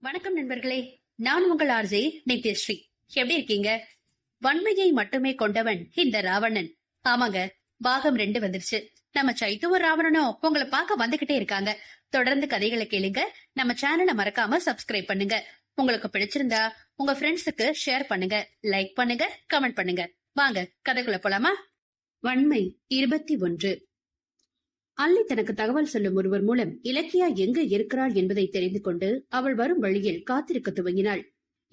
வணக்கம் நண்பர்களே நான் உங்கள் ஆர்ஜே நித்யஸ்ரீ. எப்படி இருக்கீங்க? வன்மையை மட்டுமே கொண்டவன் இந்த ராவணன். ஆமாங்க பாகம் ரெண்டு வந்துருச்சு. நம்ம சைத்துவ ராவணனும் உங்களை பார்க்க வந்துகிட்டே இருக்காங்க. தொடர்ந்து கதைகளை கேளுங்க நம்ம சேனலை மறக்காம சப்ஸ்கிரைப் பண்ணுங்க. உங்களுக்கு பிடிச்சிருந்தா உங்க ஃப்ரெண்ட்ஸுக்கு ஷேர் பண்ணுங்க லைக் பண்ணுங்க கமெண்ட் பண்ணுங்க. வாங்க கதைக்குள்ள போலாமா? வன்மை இருபத்தி ஒன்று. அல்லி தனக்கு தகவல் சொல்லும் ஒருவர் மூலம் இலக்கியா எங்கு இருக்கிறாள் என்பதை தெரிந்து கொண்டு அவள் வரும் வழியில் காத்திருக்க துவங்கினாள்.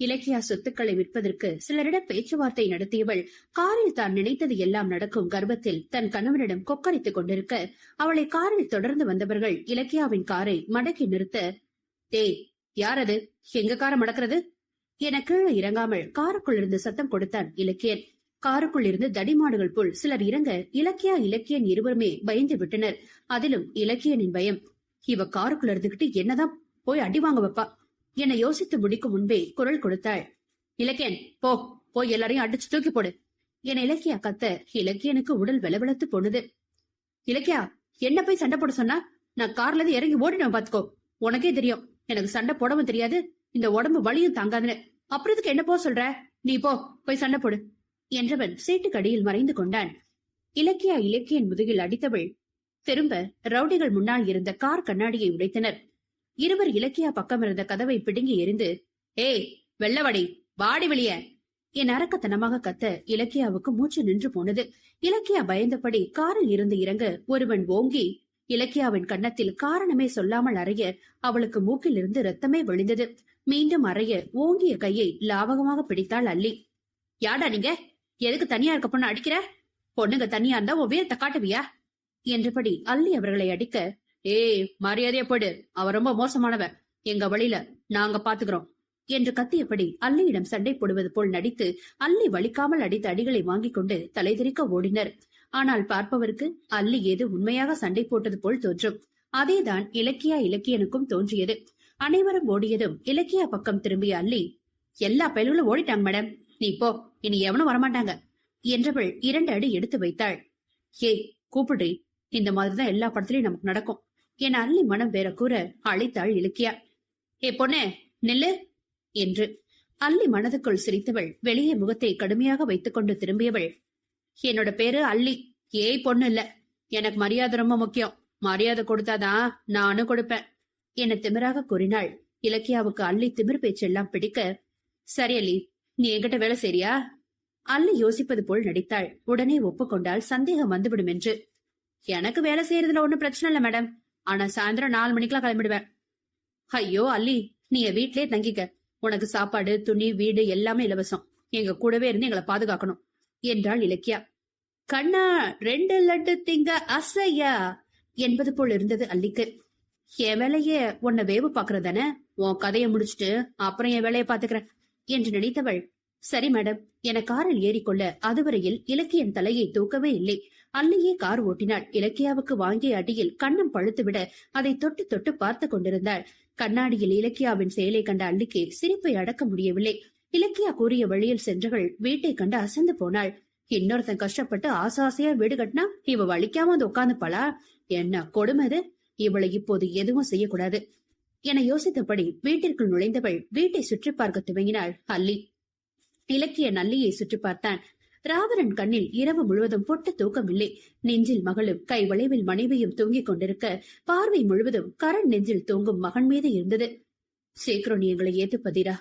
இலக்கியா சொத்துக்களை விற்பதற்கு சிலரிடம் பேச்சுவார்த்தை நடத்தியவள் காரில் தான் நினைத்தது எல்லாம் நடக்கும் கர்ப்பத்தில் தன் கணவனிடம் கொக்கரித்துக் கொண்டிருக்க அவளை காரில் தொடர்ந்து வந்தவர்கள் இலக்கியாவின் காரை மடக்கி நிறுத்த டேய் யார் அது எங்க காரை மடக்கிறது? என கீழே இறங்காமல் காருக்குள் இருந்து சத்தம் கொடுத்தான் இலக்கியன். காருக்குள் இருந்து தடிமாடுகள் போல் சிலர் இறங்க இலக்கியா இலக்கியன் இருவருமே பயந்து விட்டனர். அதிலும் இலக்கியனின் பயம் இவ காருக்குள்ள இருந்துகிட்டு என்னதான் போய் அடி வாங்க வைப்பா என யோசித்து முடிக்கும் முன்பே குரல் கொடுத்தாள். இலக்கியன் போ போய் எல்லாரையும் அடிச்சு தூக்கி போடு என இலக்கியா கத்த இலக்கியனுக்கு உடல் வெலவெலத்து போனது. இலக்கியா என்ன போய் சண்டை போட சொன்னா? நான் கார்ல இருந்து இறங்கி ஓடினோம் பாத்துக்கோ. உனக்கே தெரியும். எனக்கு சண்டை போடவும் தெரியாது. இந்த உடம்பு வலியும் தாங்காதுன்னு. அப்புறத்துக்கு என்ன போ சொல்ற? நீ போ போய் சண்டை போடு. என்றவன் சீட்டுக்கடியில் மறைந்து கொண்டான். இலக்கியா இலக்கியன் முதுகில் அடித்தவள். திரும்ப ரவுடிகள் முன்னால் இருந்த கார் கண்ணாடியை உடைத்தனர். இருவர் இலக்கியா பக்கம் இருந்த கதவை பிடுங்கி எறிந்து ஏய் வெள்ளவடி வாடி வெளிய! என் அரக்கத்தனமாக கத்த இலக்கியாவுக்கு மூச்சு நின்று போனது. இலக்கியா பயந்தபடி காரில் இருந்து இறங்க ஒருவன் ஓங்கி இலக்கியாவின் கன்னத்தில் காரணமே சொல்லாமல் அறைய அவளுக்கு மூக்கில் இருந்து ரத்தமே வழிந்தது. மீண்டும் அறைய ஓங்கிய கையை லாவகமாக பிடித்தாள் அல்லி யாடா நீங்க? எதுக்கு தனியா இருக்க பொண்ணு அடிக்கிற? பொண்ணுங்க தனியா இருந்தா உன் வீரத்தை காட்டுவியா? என்றபடி அல்லி அவர்களை அடிக்க ஏய் மரியாதையா போடு அவ ரொம்ப மோசமானவ எங்க வழியில நாங்க பாத்துக்கிறோம். என்று கத்தியபடி அல்லியிடம் சண்டை போடுவது போல் நடித்து அல்லி வலிக்காமல் அடித்த அடிகளை வாங்கிக் கொண்டு தலைதெறிக்க ஓடினர். ஆனால் பார்ப்பவருக்கு அல்லி ஏது உண்மையாக சண்டை போட்டது போல் தோன்றும். அதேதான் இலக்கியா இலக்கியனுக்கும் தோன்றியது. அனைவரும் ஓடியதும் இலக்கியா பக்கம் திரும்பிய அல்லி எல்லா பயல்களும் ஓடிட்டாங்க மேடம். நீ போ. இனி எவனும் வரமாட்டாங்க என்றவள் இரண்டு அடி எடுத்து வைத்தாள். ஏய் கூப்பிடுறி. இந்த மாதிரிதான் எல்லா படத்துலயும் நமக்கு நடக்கும் என் அள்ளி மனம் வேற கூற அழைத்தாள் இலக்கியா. ஏ பொண்ணே நில்லு என்று. அள்ளி மனதுக்குள் சிரித்தவள் வெளியே முகத்தை கடுமையாக வைத்துக் கொண்டு திரும்பியவள். என்னோட பேரு அள்ளி. ஏய் பொண்ணு இல்ல. எனக்கு மரியாதை ரொம்ப முக்கியம். மரியாதை கொடுத்தாதான் நானும் கொடுப்பேன் என திமிராக கூறினாள். இலக்கியாவுக்கு அள்ளி திமிர் பேச்செல்லாம் பிடிக்க சரி அள்ளி நீ என்கிட்ட வேலை சரியா அல்லி யோசிப்பது போல் நடித்தாள். உடனே ஒப்புக்கொண்டால் சந்தேகம் வந்துவிடும் என்று. எனக்கு வேலை செய்யறதுல ஒண்ணும் பிரச்சனை இல்ல மேடம் ஆனா சாயந்தரம் நாலு மணிக்கெல்லாம் கிளம்பிடுவேன். ஐயோ அல்லி நீங்க வீட்லயே தங்கிக்க. உனக்கு சாப்பாடு துணி வீடு எல்லாமே இலவசம். எங்க கூடவே இருந்து எங்களை பாதுகாக்கணும் என்றாள் இலக்கியா. கண்ணா ரெண்டு லட்டு திங்க அசையா? என்பது போல் இருந்தது அல்லிக்கு. என் வேலைய உன்னை வேவு பாக்குறதானே உன் கதையை முடிச்சிட்டு அப்புறம் என் வேலையை பாத்துக்கிறேன் என்று நினைத்தவள் சரி மேடம். என காரில் ஏறிக்கொள்ள அதுவரையில் இலக்கியன் தலையை தூக்கவே இல்லை. அல்லையே கார் ஓட்டினாள். இலக்கியாவுக்கு வாங்கிய அடியில் கண்ணம் பழுத்துவிட அதை தொட்டு தொட்டு பார்த்து கொண்டிருந்தாள். கண்ணாடியில் இலக்கியாவின் செயலை கண்ட அள்ளிக்கு சிரிப்பை அடக்க முடியவில்லை. இலக்கியா கூறிய வழியில் சென்றவள் வீட்டை கண்டு அசந்து போனாள். இன்னொருத்தன் கஷ்டப்பட்டு ஆசாசையா வீடு கட்டினா இவ வலிக்காம வந்து உட்கார்ந்துப்பாளா என்ன கொடுமது இவளை இப்போது எதுவும் செய்யக்கூடாது. என யோசித்தபடி வீட்டிற்குள் நுழைந்தவள் வீட்டை சுற்றி பார்க்க துவங்கினாள். அல்லி இலக்கிய நல்லியை சுற்றி பார்த்தான். ராவணன் கண்ணில் இரவு முழுவதும் பொட்டு தூக்கமில்லை. நெஞ்சில் மகளும் கை வளைவில் மனைவியும் தூங்கிக் கொண்டிருக்க பார்வை முழுவதும் கரண் நெஞ்சில் தூங்கும் மகன் மீது இருந்தது. சீக்கிரம் நீ எங்களை ஏத்துப்பதிரா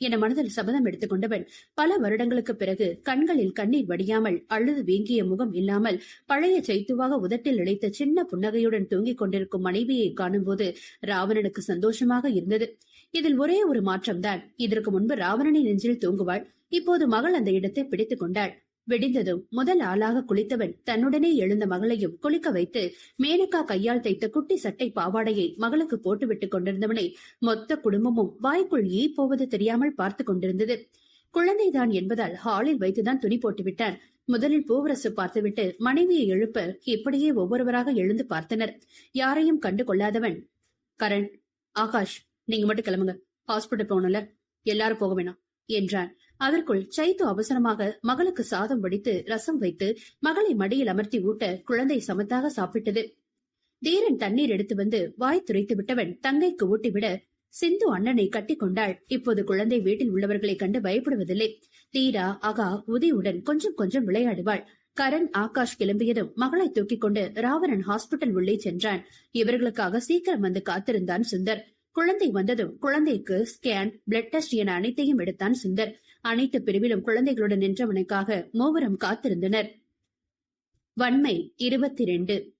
என மனதில் சபதம் எடுத்துக் கொண்டவன் பல வருடங்களுக்கு பிறகு கண்களில் கண்ணீர் வடியாமல் அழுது வீங்கிய முகம் இல்லாமல் பழைய சைத்துவாக உதட்டில் இழைத்த சின்ன புன்னகையுடன் தூங்கிக் கொண்டிருக்கும் மனைவியை காணும்போது ராவணனுக்கு சந்தோஷமாக இருந்தது. இதில் ஒரே ஒரு மாற்றம்தான். இதற்கு முன்பு ராவணனை நெஞ்சில் தூங்குவாள். இப்போது மகள் அந்த இடத்தை பிடித்துக் கொண்டாள். வெடிந்ததும் முதல் ஆளாக குளித்தவன் தன்னுடனே எழுந்த மகளையும் குளிக்க வைத்து மேனகா கையால் தைத்த குட்டி சட்டை பாவாடையை மகளுக்கு போட்டுவிட்டுக் கொண்டிருந்தவனை மொத்த குடும்பமும் வாய்க்குள் ஈ போவது தெரியாமல் பார்த்து கொண்டிருந்தது. குழந்தைதான் என்பதால் ஹாலில் வைத்துதான் துணி போட்டுவிட்டான். முதலில் பூவரசு பார்த்துவிட்டு மனைவியை எழுப்ப இப்படியே ஒவ்வொருவராக எழுந்து பார்த்தனர். யாரையும் கண்டு கொள்ளாதவன் கரண் ஆகாஷ் நீங்க மட்டும் கிளம்புங்க. ஹாஸ்பிட்டல் போகணும்ல? எல்லாரும் போக வேணாம் என்றான். அதற்குள் சைத்து அவசரமாக மகளுக்கு சாதம் வடித்து ரசம் வைத்து மகளை மடியில் அமர்த்தி ஊட்ட குழந்தை சமத்தாக சாப்பிட்டது. தீரன் தண்ணீர் எடுத்து வந்து வாய் துரைத்து விட்டவன் தங்கைக்கு ஊட்டிவிட சிந்து அண்ணனை கட்டி கொண்டாள். இப்போது குழந்தை வீட்டில் உள்ளவர்களை கண்டு பயப்படுவதில்லை. தீரா அகா உதயுடன் கொஞ்சம் கொஞ்சம் விளையாடுவாள். கரண் ஆகாஷ் கிளம்பியதும் மகளை தூக்கிக் கொண்டு ராவணன் ஹாஸ்பிட்டல் உள்ளே சென்றான். இவர்களுக்காக சீக்கிரம் வந்து காத்திருந்தான் சுந்தர். குழந்தை வந்ததும் குழந்தைக்கு ஸ்கேன் பிளட் டெஸ்ட் என அனைத்தையும் எடுத்தான் சுந்தர். அனைத்து பிரிவிலும் குழந்தைகளுடன் நின்றவனுக்காக மூவரும் காத்திருந்தனர். வன்மை இருபத்தி ரெண்டு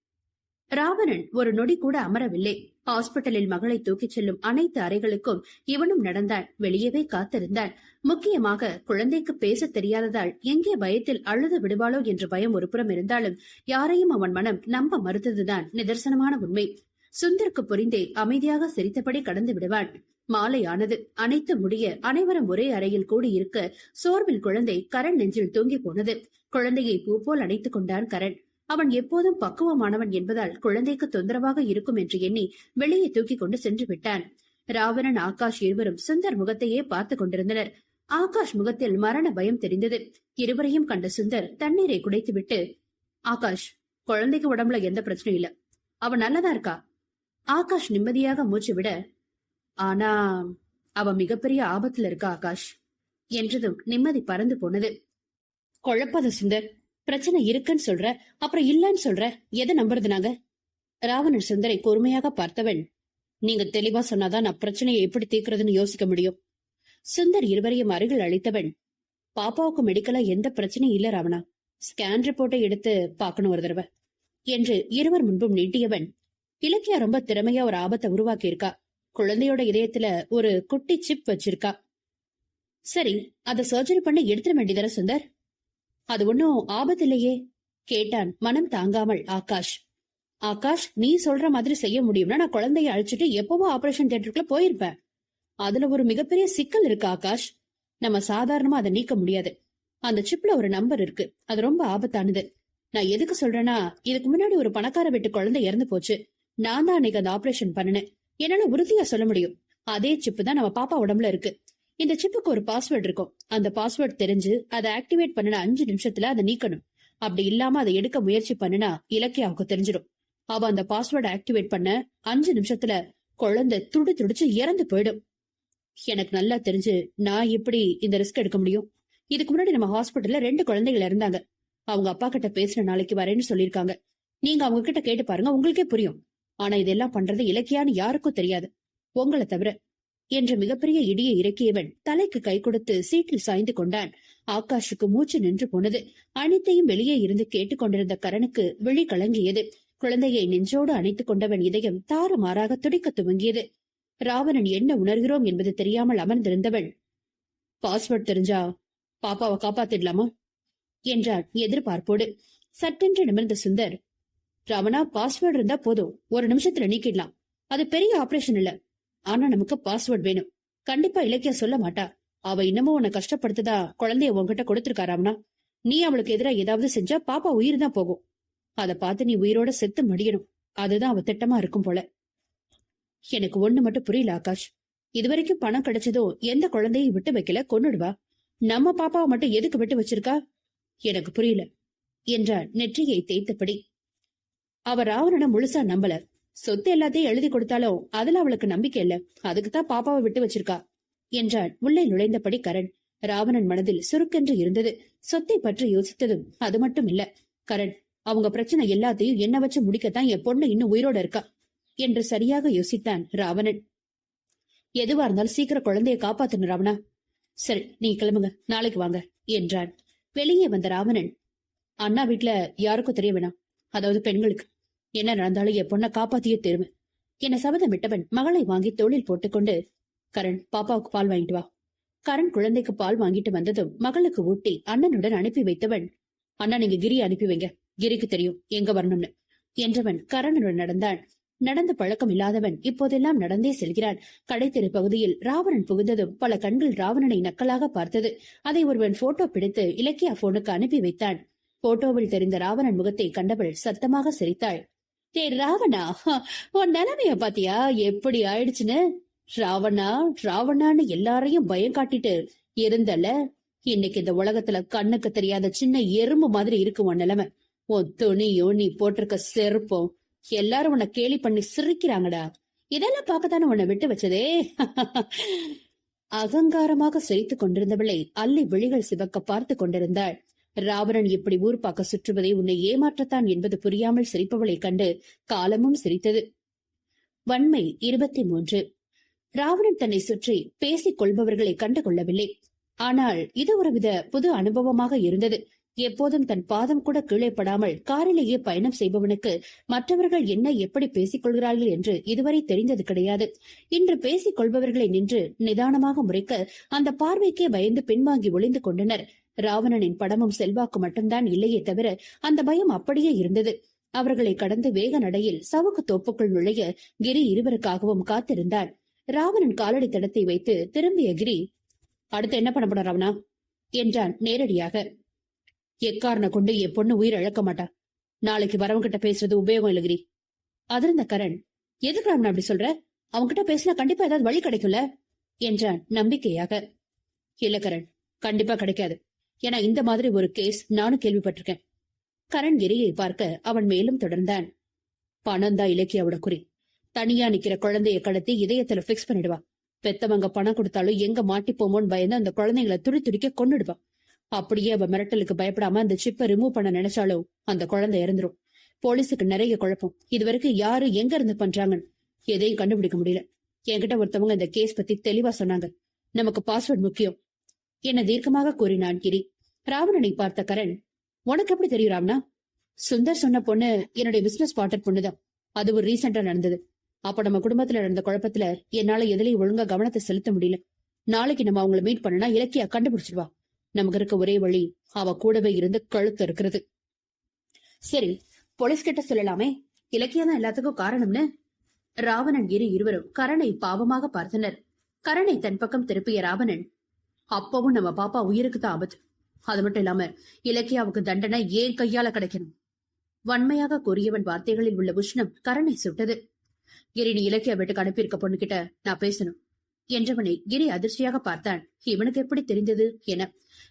ராவணன் ஒரு நொடி கூட அமரவில்லை. ஹாஸ்பிட்டலில் மகளை தூக்கிச் செல்லும் அனைத்து அறைகளுக்கும் இவனும் நடந்தான் வெளியவே காத்திருந்தான். முக்கியமாக குழந்தைக்கு பேசத் தெரியாததால் எங்கே பயத்தில் அழுது விடுவாளோ என்ற பயம் ஒருபுறம் இருந்தாலும் யாரையும் அவன் மனம் நம்ப மறுத்ததுதான் நிதர்சனமான உண்மை. சுந்தருக்கு புரிந்தே அமைதியாக சிரித்தபடி கடந்து விடுவான் மாலையானது. அனைத்து முடிய அனைவரும் ஒரே அறையில் கூடியிருக்க சோர்வில் குழந்தை கரண் நெஞ்சில் தூங்கி போனது. குழந்தையை பூ போல் அணைத்துக் கொண்டான் கரண். அவன் எப்போதும் பக்குவமானவன் என்பதால் குழந்தைக்கு தொந்தரவாக இருக்கும் என்று எண்ணி வெளியே தூக்கிக் கொண்டு சென்று விட்டான். ராவணன் ஆகாஷ் இருவரும் சுந்தர் முகத்தையே பார்த்துக் கொண்டிருந்தனர். ஆகாஷ் முகத்தில் மரண பயம் தெரிந்தது. இருவரையும் கண்ட சுந்தர் தண்ணீரை குடைத்துவிட்டு ஆகாஷ் குழந்தைக்கு உடம்புல எந்த பிரச்சனையும் இல்ல. அவன் நல்லதா இருக்கா? ஆகாஷ் நிம்மதியாக மூச்சு விட ஆனா அவ மிகப்பெரிய ஆபத்துல இருக்கா ஆகாஷ்? என்றதும் நிம்மதி பறந்து போனது. குழப்பாத சுந்தர். பிரச்சனை இருக்குன்னு சொல்ற அப்புறம் இல்லன்னு சொல்ற எதை நம்புறது நாங்க? ராவணன் சுந்தரை பொறுமையாக பார்த்தவன் நீங்க தெளிவா சொன்னாதான் நான் பிரச்சனையை எப்படி தீர்க்கறதுன்னு யோசிக்க முடியும். சுந்தர் இருவரையும் அருகில் அழைத்தவன் பாப்பாவுக்கு மெடிக்கலா எந்த பிரச்சனையும் இல்ல ராவணா. ஸ்கேன் ரிப்போர்ட்டை எடுத்து பார்க்கணும் ஒரு தடவை. என்று இருவர் முன்பும் நீட்டியவன் இலக்கியா ரொம்ப திறமையா ஒரு ஆபத்தை உருவாக்கி இருக்கா குழந்தையோட இதயத்துல ஒரு குட்டி சிப் வச்சிருக்கா. சரி அத சர்ஜரி பண்ணி எடுத்துட வேண்டியதான சுந்தர்? அது ஒன்னும் ஆபத்து இல்லையே கேட்டான் மனம் தாங்காமல் ஆகாஷ். ஆகாஷ் நீ சொல்ற மாதிரி செய்ய முடியும்னா நான் குழந்தைய அழைச்சிட்டு எப்பவோ ஆபரேஷன் தியேட்டருக்குள்ள போயிருப்பேன். அதுல ஒரு மிகப்பெரிய சிக்கல் இருக்கு ஆகாஷ். நம்ம சாதாரணமா அதை நீக்க முடியாது. அந்த சிப்ல ஒரு நம்பர் இருக்கு. அது ரொம்ப ஆபத்தானது. நான் எதுக்கு சொல்றேன்னா இதுக்கு முன்னாடி ஒரு பணக்கார வீட்டு குழந்தை இறந்து போச்சு. நான் தான் அன்னைக்கு அந்த ஆபரேஷன் பண்ணினேன். என்னால உறுதியா சொல்ல முடியும். அதே சிப்பு தான் நம்ம பாப்பா உடம்புல இருக்கு. இந்த சிப்புக்கு ஒரு பாஸ்வேர்டு இருக்கும். அந்த பாஸ்வேர்டு தெரிஞ்சு அதை ஆக்டிவேட் பண்ணின அஞ்சு நிமிஷத்துல அதை நீக்கணும். அப்படி இல்லாம அதை எடுக்க முயற்சி பண்ணினா இலக்கியாவுக்கு தெரிஞ்சிடும். அவ அந்த பாஸ்வேர்டை ஆக்டிவேட் பண்ண அஞ்சு நிமிஷத்துல குழந்தை துடி துடிச்சு இறந்து போயிடும். எனக்கு நல்லா தெரிஞ்சு நான் எப்படி இந்த ரிஸ்க் எடுக்க முடியும்? இதுக்கு முன்னாடி நம்ம ஹாஸ்பிட்டல்ல ரெண்டு குழந்தைகள் இருந்தாங்க. அவங்க அப்பா கிட்ட பேசுற நாளைக்கு வரேன்னு சொல்லியிருக்காங்க. நீங்க அவங்க கிட்ட கேட்டு பாருங்க உங்களுக்கே புரியும். ஆனா இதெல்லாம் பண்றது இலக்கியான்னு யாருக்கும் தெரியாது. உங்களை தவிர. என்ற மிகப்பெரிய இடியை இறக்கியவன் தலைக்கு கை கொடுத்து சீட்டில் சாய்ந்து கொண்டான். ஆகாஷுக்கு மூச்சு நின்று போனது. அனைத்தையும் வெளியே இருந்து கேட்டுக்கொண்டிருந்த கரனுக்கு விழி கலங்கியது. குழந்தையை நெஞ்சோடு அணைத்துக் கொண்டவன் இதயம் தாறுமாறாக துடிக்க துவங்கியது. ராவணன் என்ன உணர்கிறோம் என்பது தெரியாமல் அமர்ந்திருந்தவன் பாஸ்வேர்ட் தெரிஞ்சா பாப்பாவை காப்பாத்திடலாமா? என்றான் எதிர்பார்ப்போடு. சட்டென்று நிமிர்ந்த சுந்தர் ராவணா பாஸ்வேர்டு இருந்தா போதும். ஒரு நிமிஷத்துல நீக்கிடலாம். அது பெரிய ஆபரேஷன் இல்ல. ஆனா நமக்கு பாஸ்வேர்டு வேணும். கண்டிப்பா இலக்கிய சொல்ல மாட்டா. அவ இன்னமும் உன்னை கஷ்டப்படுத்ததா குழந்தைய உன்கிட்ட கொடுத்திருக்கா ராவணா? நீ அவளுக்கு எதிரா ஏதாவது செஞ்சா பாப்பா உயிர் தான் போகும். அத பார்த்து நீ உயிரோட செத்து மடியணும். அதுதான் அவ திட்டமா இருக்கும் போல. எனக்கு ஒண்ணு மட்டும் புரியல ஆகாஷ். இதுவரைக்கும் பணம் கிடைச்சதோ எந்த குழந்தையும் விட்டு வைக்கல. கொன்னுடுவா. நம்ம பாப்பாவை மட்டும் எதுக்கு விட்டு வச்சிருக்கா? எனக்கு புரியல. என்றார் நெற்றியை தேய்த்தபடி. அவ ராவணனை முழுசா நம்பல. சொத்து எல்லாத்தையும் எழுதி கொடுத்தாலும் அதுல அவளுக்கு நம்பிக்கை இல்ல. அதுக்குத்தான் பாப்பாவை விட்டு வச்சிருக்கா என்றான் உள்ளே நுழைந்தபடி கரண். ராவணன் மனதில் சுருக்கென்று இருந்தது. சொத்தை பற்றி யோசித்ததும் அது மட்டும் இல்ல. கரண் அவங்க பிரச்சனை எல்லாத்தையும் என்ன வச்சு முடிக்கத்தான் என் பொண்ணு இன்னும் உயிரோட இருக்கா என்று சரியாக யோசித்தான் ராவணன். எதுவா இருந்தாலும் சீக்கிரம் குழந்தைய காப்பாத்தணும் ராவணா. சரி நீ கிளம்புங்க. நாளைக்கு வாங்க என்றான் வெளியே வந்த ராவணன் அண்ணா வீட்ல யாருக்கும் தெரிய வேணாம். அதாவது பெண்களுக்கு. என்ன நடந்தாலும் என் பொண்ணை காப்பாத்தியே தருவேன். என சபதம் விட்டவன் மகளை வாங்கி தோளில் போட்டுக்கொண்டு கரண் பாப்பாவுக்கு பால் வாங்கிட்டு வா. கரண் குழந்தைக்கு பால் வாங்கிட்டு வந்ததும் மகளுக்கு ஊட்டி அண்ணனுடன் அனுப்பி வைத்தவன் அண்ணா நீங்க கிரி அனுப்பி வைங்க. கிரிக்கு தெரியும் எங்க வரணும்னு. என்றவன் கரணனுடன் நடந்தான். நடந்த பழக்கம் இல்லாதவன் இப்போதெல்லாம் நடந்தே செல்கிறான். கடைத்தெரு பகுதியில் ராவணன் புகுந்ததும் பல கண்கள் ராவணனை நக்கலாக பார்த்தது. அதை ஒருவன் போட்டோ பிடித்து இலக்கியா போனுக்கு அனுப்பி வைத்தான். போட்டோவில் தெரிந்த ராவணன் முகத்தை கண்டவள் சத்தமாக சிரித்தாள். டே ராவணா உன் நிலைமைய பாத்தியா? எப்படி ஆயிடுச்சுன்னு? ராவணா ராவணான்னு எல்லாரையும் பயம் காட்டிட்டு இருந்தல. இன்னைக்கு இந்த உலகத்துல கண்ணுக்கு தெரியாத சின்ன எறும்பு மாதிரி இருக்கு உன் நிலைமை. உன் துணியும் நீ போட்டிருக்க செருப்பும் எல்லாரும் உன்னை கேலி பண்ணி சிரிக்கிறாங்கடா. இதெல்லாம் பார்க்கத்தானே உன்னை விட்டு வச்சதே? அகங்காரமாக சிரித்துக் கொண்டிருந்தவளை அள்ளி விழிகள் சிவக்க பார்த்து கொண்டிருந்தாள். ராவணன் இப்படி ஊர் பார்க்க சுற்றுவதை உன்னை ஏமாற்றத்தான் என்பது புரியாமல் சிரிப்பவளைக் கண்டு காலமும் சிரித்தது. வன்மை இருபத்தி மூன்று. ராவணன் தன்னை சுற்றி பேசிக் கொள்பவர்களை கண்டு கொள்ளவில்லை ஆனால் இது ஒருவித புது அனுபவமாக இருந்தது. எப்போதும் தன் பாதம் கூட கீழே படாமல் காரிலேயே பயணம் செய்பவனுக்கு மற்றவர்கள் என்ன எப்படி பேசிக் கொள்கிறார்கள் என்று இதுவரை தெரிந்தது கிடையாது. இன்று பேசிக் கொள்பவர்களை நின்று நிதானமாக முறைக்க அந்த பார்வைக்கே பயந்து பின்வாங்கி ஒளிந்து கொண்டனர். ராவணனின் படமும் செல்வாக்கு மட்டும்தான் இல்லையே தவிர அந்த பயம் அப்படியே இருந்தது. அவர்களை கடந்து வேக நடையில் சவுக்கு தோப்புக்குள் நுழைய கிரி இருவருக்காகவும் காத்திருந்தார். ராவணன் காலடி தடத்தை வைத்து திரும்பிய கிரி அடுத்து என்ன பண்ண போன ராவணா? என்றான் நேரடியாக. எக்காரணம் கொண்டு என் பொண்ணு உயிர் இழக்க மாட்டா? நாளைக்கு வரவங்கிட்ட பேசுறது உபயோகம் இல்ல கிரி. அதிர்ந்த கரண் எதுக்கு ராவணா அப்படி சொல்ற? அவன்கிட்ட பேசினா கண்டிப்பா ஏதாவது வழி கிடைக்கும்ல? என்றான் நம்பிக்கையாக. இல்ல கரண் கண்டிப்பா கிடைக்காது. ஏன்னா இந்த மாதிரி ஒரு கேஸ் நானும் கேள்விப்பட்டிருக்கேன். கரண் கிரியை பார்க்க அவன் மேலும் தொடர்ந்தான். பணம் தான் இலக்கியாவோட குறி தனியா நிக்கிற குழந்தைய கடத்தி இதயத்துல பிக்ஸ் பண்ணிடுவா. பெத்தவங்க பணம் கொடுத்தாலும் எங்க மாட்டிப்போமோன்னு பயந்து அந்த குழந்தைங்களை துடி துடிக்க கொண்டுடுவா அப்படியே அவ மிரட்டலுக்கு பயப்படாம அந்த சிப்பை ரிமூவ் பண்ண நினைச்சாலும் அந்த குழந்தை இறந்துரும். போலீஸுக்கு நிறைய குழப்பம். இது வரைக்கும் யாரு எங்க இருந்து பண்றாங்கன்னு எதையும் கண்டுபிடிக்க முடியல. என்கிட்ட ஒருத்தவங்க இந்த கேஸ் பத்தி தெளிவா சொன்னாங்க. நமக்கு பாஸ்வேர்ட் முக்கியம். என தீர்க்கமாக கூறினான் கிரி. ராவணனை பார்த்த கரண் உனக்கு எப்படி தெரியும் ராம்னா? சுந்தர் சொன்ன பொண்ணு என்னுடைய பிசினஸ் பார்ட்னர் பொண்ணுதான். அது ஒரு ரீசெண்டா நடந்தது. அப்ப நம்ம குடும்பத்துல நடந்த குழப்பத்துல என்னால எதுலயும் ஒழுங்கா கவனத்தை செலுத்த முடியல. நாளைக்கு நம்ம அவங்கள மீட் பண்ணனா இலக்கியா கண்டுபிடிச்சிருவா. நமக்கு இருக்க ஒரே வழி அவ கூடவே இருந்து கழுத்து இருக்கிறது சரி போலீஸ் கிட்ட சொல்லலாமே. இலக்கியா தான் எல்லாத்துக்கும் காரணம்னு? ராவணன் இரு இருவரும் கரணை பாவமாக பார்த்தனர். கரணை தன் பக்கம் திருப்பிய ராவணன் அப்பவும் நம்ம பாப்பா உயிருக்கு தான் ஆபத்து. அது மட்டும் இல்லாம இலக்கியாவுக்கு தண்டனை ஏன் கையால கிடைக்கணும்? வன்மையாக கூறியவன் வார்த்தைகளில் உள்ள உஷ்ணம் கரணை சுட்டது. கிரினி இலக்கிய வீட்டுக்கு அனுப்பியிருக்க பொண்ணுகிட்ட நான் பேசணும். என்றவனை கிரி அதிர்ச்சியாக பார்த்தான். இவனுக்கு எப்படி தெரிந்தது என.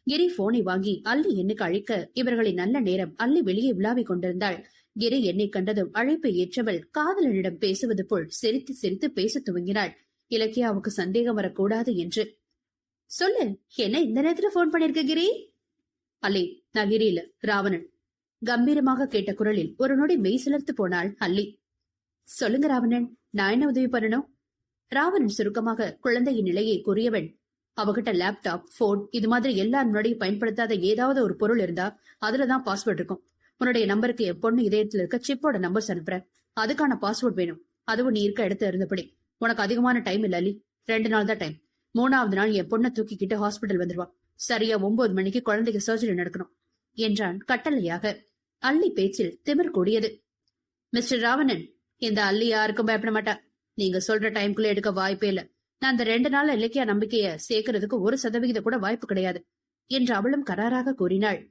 கிரி போனை வாங்கி அல்லி எண்ணுக்கு அழைக்க இவர்களின் நல்ல நேரம் அள்ளி வெளியே விழாவிக் கொண்டிருந்தாள். கிரி என்னை கண்டதும் அழைப்பை ஏற்றவள் காதலனிடம் பேசுவது போல் சிரித்து சிரித்து பேசத் துவங்கினாள். இலக்கியாவுக்கு சந்தேகம் வரக்கூடாது என்று சொல்லு என்ன இந்த நேரத்துல போன் பண்ணிருக்க கிரி? அல்லி நான் கிரியில ராவணன். கம்பீரமாக கேட்ட குரலில் ஒரு நொடி மெய் சிலர்த்து போனாள் அல்லி. சொல்லுங்க ராவணன் நான் என்ன உதவி பண்ணணும்? ராவணன் சுருக்கமாக குழந்தையின் நிலையை கூறியவன் அவகிட்ட லேப்டாப் போன் இது மாதிரி எல்லார் முன்னாடியும் பயன்படுத்தாத ஏதாவது ஒரு பொருள் இருந்தா அதுலதான் பாஸ்வேர்ட் இருக்கும். உன்னுடைய நம்பருக்கு என் பொண்ணு இதயத்துல இருக்க சிப்போட நம்பர்ஸ் அனுப்புறேன். அதுக்கான பாஸ்வேர்ட் வேணும். அதுவும் நீ இருக்க இடத்துல இருந்தபடி. உனக்கு அதிகமான டைம் இல்ல அலி ரெண்டு நாள் தான் டைம் மூணாவது நாள் என் பொண்ணை தூக்கிக்கிட்டு ஹாஸ்பிட்டல் வந்துருவான் சரியா ஒன்பது மணிக்கு குழந்தைக்கு சர்ஜரி நடக்கணும் என்றான் கட்டளையாக. அள்ளி பேச்சில் திமிர் கூடியது. மிஸ்டர் ராவணன் இந்த அள்ளி யாருக்கும் பயப்பட மாட்டா. நீங்க சொல்ற டைம்குள்ள எடுக்க வாய்ப்பே இல்ல. நான் அந்த ரெண்டு நாள் இலக்கிய நம்பிக்கைய சேர்க்கறதுக்கு ஒரு சதவிகிதம் கூட வாய்ப்பு கிடையாது என்று அவளும் கராராக கூறினாள்.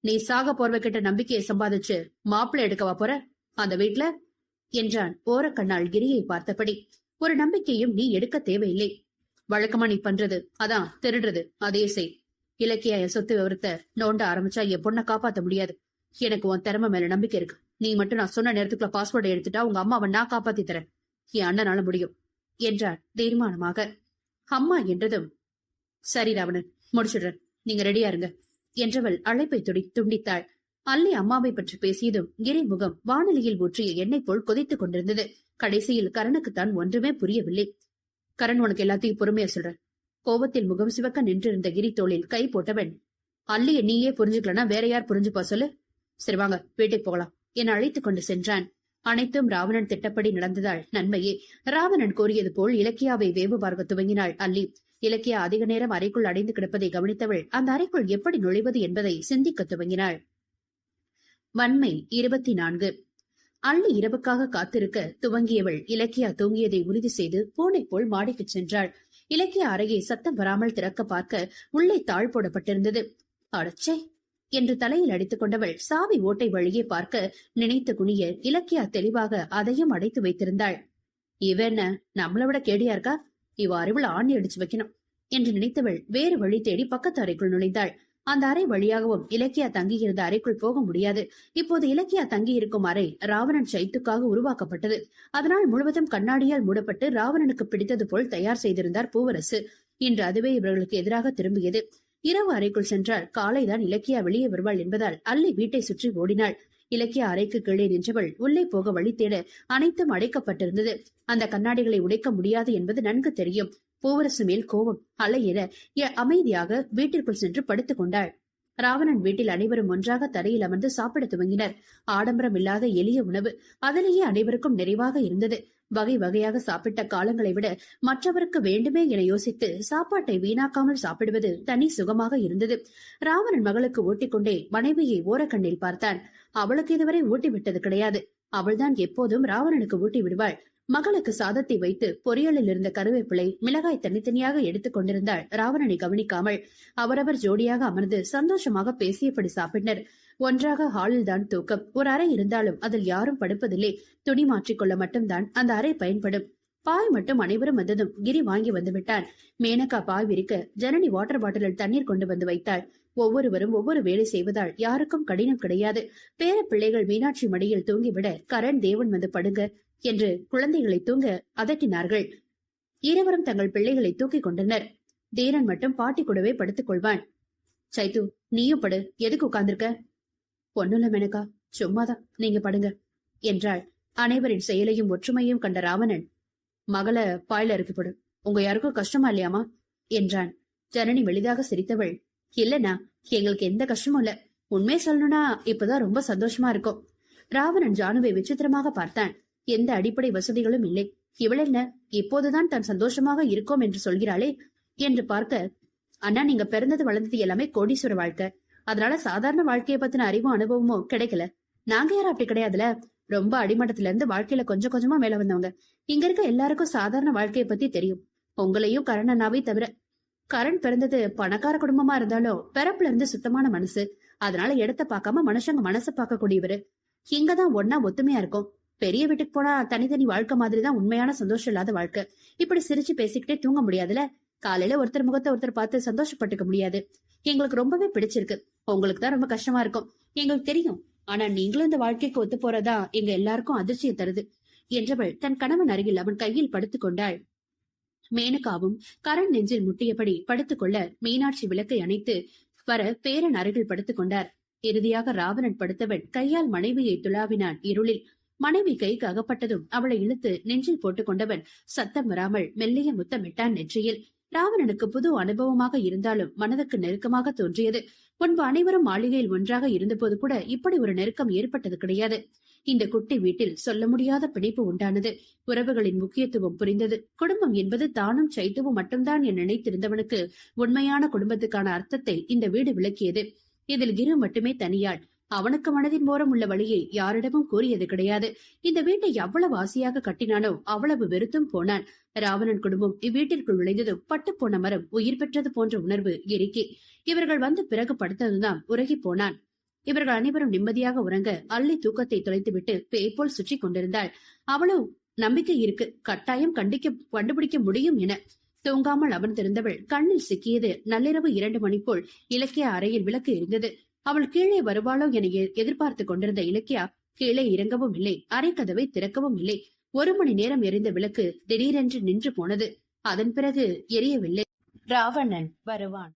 நீ சாக போர்வை கிட்ட நம்பிக்கையை சம்பாதிச்சு மாப்பிள்ளை எடுக்கவா போற? அந்த வீட்ல? என்றான் ஓரக்கண்ணால் கிரியை பார்த்தபடி. ஒரு நம்பிக்கையும் நீ எடுக்க தேவையில்லை. வழக்கமா நீ பண்றது. அதான் திருடுறது. அதே செய். இலக்கிய என் சொத்து விவரத்தை நோண்ட ஆரம்பிச்சா என் பொண்ணை காப்பாத்த முடியாது. எனக்கு உன் திறமை மேல நம்பிக்கை இருக்கு. நீ மட்டும் நான் சொன்ன நேரத்துக்குள்ள பாஸ்வேர்டை எடுத்துட்டா உங்க அம்மாவை நான் காப்பாத்தி தரேன். என் அண்ணனால முடியும் என்றார் தீர்மானமாக. அம்மா என்றதும் சரி ராவணன் முடிச்சிடுறேன். நீங்க ரெடியா இருங்க என்றவள் அழைப்பை துடி துண்டித்தாள். அல்லி அம்மாவை பற்றி பேசியதும் கிரிமுகம் வானொலியில் ஊற்றிய எண்ணெய் போல் கொதித்துக் கொண்டிருந்தது. கடைசியில் கரனுக்குத்தான் ஒன்றுமே புரியவில்லை. கரண் உனக்கு எல்லாத்தையும் பொறுமையா சொல்றேன். கோபத்தில் முகம் சிவக்க நின்றிருந்த கிரி தோளில் கை போட்டவன் அல்லிய நீயே புரிஞ்சுக்கலனா வேற யார் புரிஞ்சுப்பா சொல்லு? சரி வாங்க வீட்டுக்கு போகலாம். என அழைத்துக் கொண்டு சென்றான். அனைத்தும் ராவணன் திட்டப்படி நடந்ததால் நன்மையே. ராவணன் கூறியது போல் இலக்கியாவை வேவு பார்க்க துவங்கினாள் அல்லி. இலக்கியா அதிக நேரம் அறைக்குள் அடைந்து கிடப்பதை கவனித்தவள் அந்த அறைக்குள் எப்படி நுழைவது என்பதை சிந்திக்க துவங்கினாள். வன்மை இருபத்தி நான்கு. அள்ளி இரவுக்காக காத்திருக்க துவங்கியவள் இலக்கியா தூங்கியதை உறுதி செய்து பூனை போல் மாடிக்கு சென்றாள். இலக்கிய அறையை சத்தம் வராமல் திறக்க பார்க்க உள்ளே தாழ் போடப்பட்டிருந்தது. அடச்சே! என்று தலையில் அடித்துக் கொண்டவள் சாவி ஓட்டை வழியே பார்க்க நினைத்து குனிய இலக்கியா தெளிவாக அதையும் அடைத்து வைத்திருந்தாள். இவ என்ன நம்மளை விட கேடியா இருக்கா? இவ அறிவுல ஆணி அடிச்சு வைக்கணும் என்று நினைத்தவள் வேறு வழி தேடி பக்கத்து அறைக்குள் நுழைந்தாள். அந்த அறை வழியாகவும் இலக்கியா தங்கியிருந்த அறைக்குள் போக முடியாது. இப்போது இலக்கியா தங்கியிருக்கும் அறை ராவணன் சைத்துக்காக உருவாக்கப்பட்டது. அதனால் முழுவதும் கண்ணாடியால் மூடப்பட்டு ராவணனுக்கு பிடித்தது போல் தயார் செய்திருந்தார் பூவரசு. இன்று அதுவே இவர்களுக்கு எதிராக திரும்பியது. இரவு அறைக்குள் சென்றால் காலைதான் இலக்கியா வெளியே வருவாள் என்பதால் அல்லி வீட்டை சுற்றி ஓடினாள். இலக்கிய அறைக்கு கீழே நின்றவள் உள்ளே போக வழி தேட அனைத்தும் அடைக்கப்பட்டிருந்தது. அந்த கண்ணாடிகளை உடைக்க முடியாது என்பது நன்கு தெரியும். பூவரசு மேல் கோபம் அலையிற அமைதியாக வீட்டிற்குள் சென்று படுத்துக் கொண்டாள். ராவணன் வீட்டில் அனைவரும் ஒன்றாக தரையில் அமர்ந்து சாப்பிட துவங்கினர். ஆடம்பரம் இல்லாத எளிய உணவு அதிலேயே அனைவருக்கும் நிறைவாக இருந்தது. வகை வகையாக சாப்பிட்ட காலங்களை விட மற்றவருக்கு வேண்டுமே என யோசித்து சாப்பாட்டை வீணாக்காமல் சாப்பிடுவது தனி சுகமாக இருந்தது. ராவணன் மகளுக்கு ஊட்டிக்கொண்டே மனைவியை ஓரக்கண்ணில் பார்த்தான். அவளுக்கு இதுவரை ஊட்டி விட்டது கிடையாது. அவள்தான் எப்போதும் ராவணனுக்கு ஊட்டி விடுவாள். மகளுக்கு சாதத்தை வைத்து பொரியலில் இருந்த கருவேப்பிலை மிளகாய் தனித்தனியாக எடுத்துக் கொண்டிருந்தாள் ராவணனை கவனிக்காமல். அவரவர் ஜோடியாக அமர்ந்து சந்தோஷமாக பேசியபடி சாப்பிட்டனர். ஒன்றாக ஹாலில் தான் தூக்கம். ஒரு அறை இருந்தாலும் அதில் யாரும் படுப்பதில்லை. துணி மாற்றிக்கொள்ள மட்டும்தான் அந்த அறை பயன்படும். பாய் மட்டும் அனைவரும் வந்ததும் கிரி வாங்கி வந்து விட்டான். மேனகா பாய் விரிக்க ஜனனி வாட்டர் பாட்டிலில் தண்ணீர் கொண்டு வந்து வைத்தாள். ஒவ்வொருவரும் ஒவ்வொரு வேலை செய்வதால் யாருக்கும் கடினம் கிடையாது. பேர பிள்ளைகள் மீனாட்சி மடியில் தூங்கிவிட கரண் தேவன் வந்து படுங்க. என்று குழந்தைகளை தூங்க அதட்டினார்கள். இருவரும் தங்கள் பிள்ளைகளை தூக்கிக் கொண்டனர். தீரன் மட்டும் பாட்டி கூடவே படுத்துக் கொள்வான். சைத்து நீயும் படு. எதுக்கு உட்கார்ந்திருக்க? பொண்ணுல மெனக்கா சும்மாதான். நீங்க படுங்க என்றாள். அனைவரின் செயலையும் ஒற்றுமையும் கண்ட ராவணன் மகள பாயில இறக்கி உங்க யாருக்கும் கஷ்டமா இல்லையாமா? என்றான். ஜனனி வெளிதாக சிரித்தவள். இல்லனா எங்களுக்கு எந்த கஷ்டமும் இல்ல. உண்மையை சொல்லணும்னா இப்பதான் ரொம்ப சந்தோஷமா இருக்கும். ராவணன் ஜானுவை விசித்திரமாக பார்த்தான். எந்த அடிப்படை வசதிகளும் இல்லை. இவள் என்ன இப்போதுதான் தான் சந்தோஷமாக இருக்கோம் என்று சொல்கிறாளே? என்று பார்க்க அண்ணா நீங்க பிறந்தது வளர்ந்தது எல்லாமே கோடீஸ்வர வாழ்க்கை. அதனால சாதாரண வாழ்க்கைய பத்தின அறிவும் அனுபவமும் கிடைக்கல. நாங்க யாரும் அப்படி கிடையாதுல. ரொம்ப அடிமட்டத்துல இருந்து வாழ்க்கையில கொஞ்சம் கொஞ்சமா மேல வந்தவங்க. இங்க இருக்க எல்லாருக்கும் சாதாரண வாழ்க்கைய பத்தி தெரியும். உங்களையும் கரண் அண்ணாவை தவிர கரண் பிறந்தது பணக்கார குடும்பமா இருந்தாலும் பிறப்புல இருந்து சுத்தமான மனசு. அதனால இடத்த பார்க்காம மனுஷங்க மனசை பார்க்கக்கூடியவரு. இங்கதான் ஒன்னா ஒத்துமையா இருக்கும். பெரிய வீட்டுக்கு போனா தனித்தனி வாழ்க்கை மாதிரிதான் உண்மையான சந்தோஷம் இல்லாத வாழ்க்கை. இப்படி சிரிச்சு பேசிக்கிட்டே தூங்க முடியாதுல காலையில ஒருத்தர் முகத்தை ஒருத்தர் பார்த்து சந்தோஷப்பட்டுக்க முடியாது. எங்களுக்கு ரொம்பவே பிடிச்சிருக்கு. உங்களுக்கு தான் ரொம்ப கஷ்டமா இருக்கும். எங்களுக்கு தெரியும். ஆனா நீங்களும் இந்த வாழ்க்கைக்கு ஒத்து போறதா எங்க எல்லாருக்கும் அதிர்ச்சியை தருது. என்றவள் தன் கணவன் அருகில் அவன் கையில் படுத்துக் கொண்டாள். மேனகாவும் கரண் நெஞ்சில் முட்டியபடி படுத்துக்கொள்ள மீனாட்சி விளக்கை அணைத்து வர பேரன் அருகில் படுத்துக் கொண்டார். இறுதியாக ராவணன் படுத்தவன் கையால் மனைவியை துளாவினான். இருளில் மனைவி கைக்கு அகப்பட்டதும் அவளை இழுத்து நெஞ்சில் போட்டுக் கொண்டவன் சத்தம் வராமல் மெல்லிய முத்தமிட்டான் நெற்றியில். ராவணனுக்கு புது அனுபவமாக இருந்தாலும் மனதுக்கு நெருக்கமாக தோன்றியது. முன்பு அனைவரும் மாளிகையில் ஒன்றாக இருந்தபோது கூட இப்படி ஒரு நெருக்கம் ஏற்பட்டது கிடையாது. இந்த குட்டி வீட்டில் சொல்ல முடியாத பிணைப்பு உண்டானது. உறவுகளின் முக்கியத்துவம் புரிந்தது. குடும்பம் என்பது தானும் சைத்துவும் மட்டும்தான் என நினைத்திருந்தவனுக்கு உண்மையான குடும்பத்துக்கான அர்த்தத்தை இந்த வீடு விளக்கியது. இதில் கிரு மட்டுமே தனியாள். அவனுக்கு மனதின் ஓரம் உள்ள வழியை யாரிடமும் கூறியது கிடையாது. இந்த வீட்டை எவ்வளவு ஆசையாக கட்டினானோ அவ்வளவு வெறுத்தும் போனான். ராவணன் குடும்பம் இவ்வீட்டிற்குள் நுழைந்ததும் பட்டு போன மரம் உயிர் பெற்றது போன்ற உணர்வு எரிக்கி இவர்கள் வந்து பிறகு படுத்ததுதான் உறகி போனான். இவர்கள் அனைவரும் நிம்மதியாக உறங்க அள்ளி தூக்கத்தை தொலைத்துவிட்டு பேய் போல் சுற்றி கொண்டிருந்தாள். அவளும் நம்பிக்கை இருக்கு. கட்டாயம் கண்டிக்க கண்டுபிடிக்க முடியும் என தூங்காமல் அமர்ந்திருந்தவள் கண்ணில் சிக்கியது நள்ளிரவு இரண்டு மணி போல் இலக்கிய அறையில் விளக்கு இருந்தது அவள் கீழே வருவாளோ என எ- எதிர்பார்த்து கொண்டிருந்த இலக்கியா கீழே இறங்கவும் இல்லை அரைக்கதவை திறக்கவும் இல்லை. ஒரு மணி நேரம் எரிந்த விளக்கு திடீரென்று நின்று போனது. அதன் பிறகு எரியவில்லை. ராவணன் வருவான்.